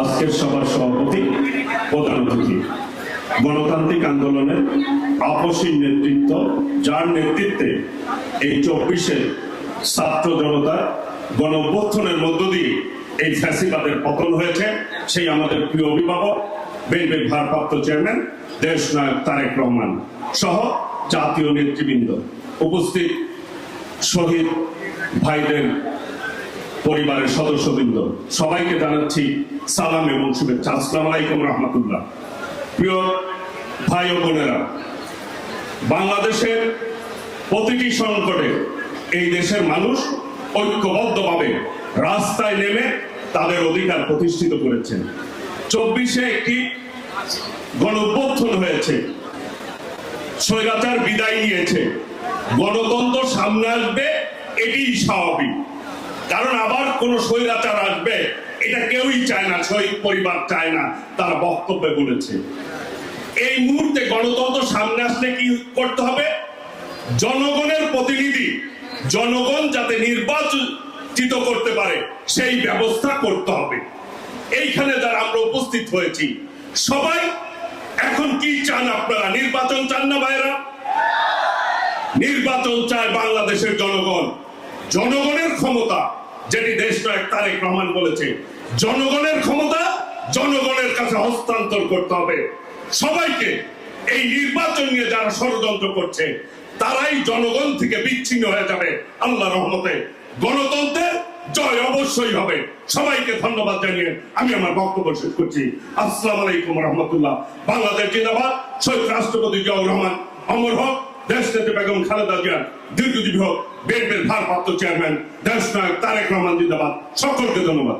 আজকের সভার সভাপতি, প্রধান অতিথি। গণতান্ত্রিক আন্দোলনের আপসী নেতৃত্ব, যার নেতৃত্বে এই চব্বিশে ছাত্র জনতা গণ অভ্যুত্থানের মধ্য দিয়ে এই ফ্যাসিবাদের পতন হয়েছে, সেই আমাদের প্রিয় অভিভাবক, বিএনপির ভারপ্রাপ্ত চেয়ারম্যান, দেশ নায়ক তারেক রহমান সহ জাতীয় নেতৃবৃন্দ। উপস্থিত শহীদ ভাইদের পরিবারের সদস্যবৃন্দ, সবাইকে জানাচ্ছি সালাম এবং শুভেচ্ছা। আসসালাম আলাইকুম রহমতুল্লাহ। প্রিয় ভাই ও বোনেরা, বাংলাদেশের প্রতিটি সংকটে এই দেশের মানুষ ঐক্যবদ্ধভাবে রাস্তায় নেমে তাদের অধিকার প্রতিষ্ঠিত করেছেন। চব্বিশে একটি গণঅভ্যুত্থান হয়েছে, স্বৈরাচার বিদায় নিয়েছে। গণতন্ত্র সামনে আসবে এটি স্বাভাবিক। কারণ আবার কোন স্বৈরাচার আসবে, এটা কেউই চায় না শহীদ পরিবার চায় না, তার বক্তব্যে বলেছে। এই মুহূর্তে গণতন্ত্র সামনে আসলে কি করতে হবে? জনগণের প্রতিনিধি, জনগণ যাতে নির্বাচিত করতে পারে, সেই ব্যবস্থা করতে হবে। এইখানে যারা আমরা উপস্থিত হয়েছি, সবাই এখন কি চান আপনারা? নির্বাচন চান না ভাইরা নির্বাচন চায় বাংলাদেশের জনগণ। জনগণের ক্ষমতা যেটি দেশ নায়ক তারেক রহমান বলেছে, জনগণের ক্ষমতা জনগণের কাছে হস্তান্তর করতে হবে। সবাইকে এই নির্বাচন নিয়ে যারা ষড়যন্ত্র করছে, তারাই জনগণ থেকে বিচ্ছিন্ন হয়ে যাবে। আল্লাহ রহমতে গণতন্ত্রের জয় অবশ্যই হবে। সবাইকে ধন্যবাদ জানিয়ে আমি আমার বক্তব্য শেষ করছি। আসসালামু আলাইকুম রহমতুল্লাহ। বাংলাদেশ জিন্দাবাদ। শহীদ রাষ্ট্রপতি জিয়াউর রহমান, অমর হক। দেশ নেত্রী বেগম খালেদা জিয়া দীর্ঘজীবী হোক, বিএনপির ভারপ্রাপ্ত চেয়ারম্যান, দেশ তারেক রহমান জিন্দাবাদ। সকলকে ধন্যবাদ।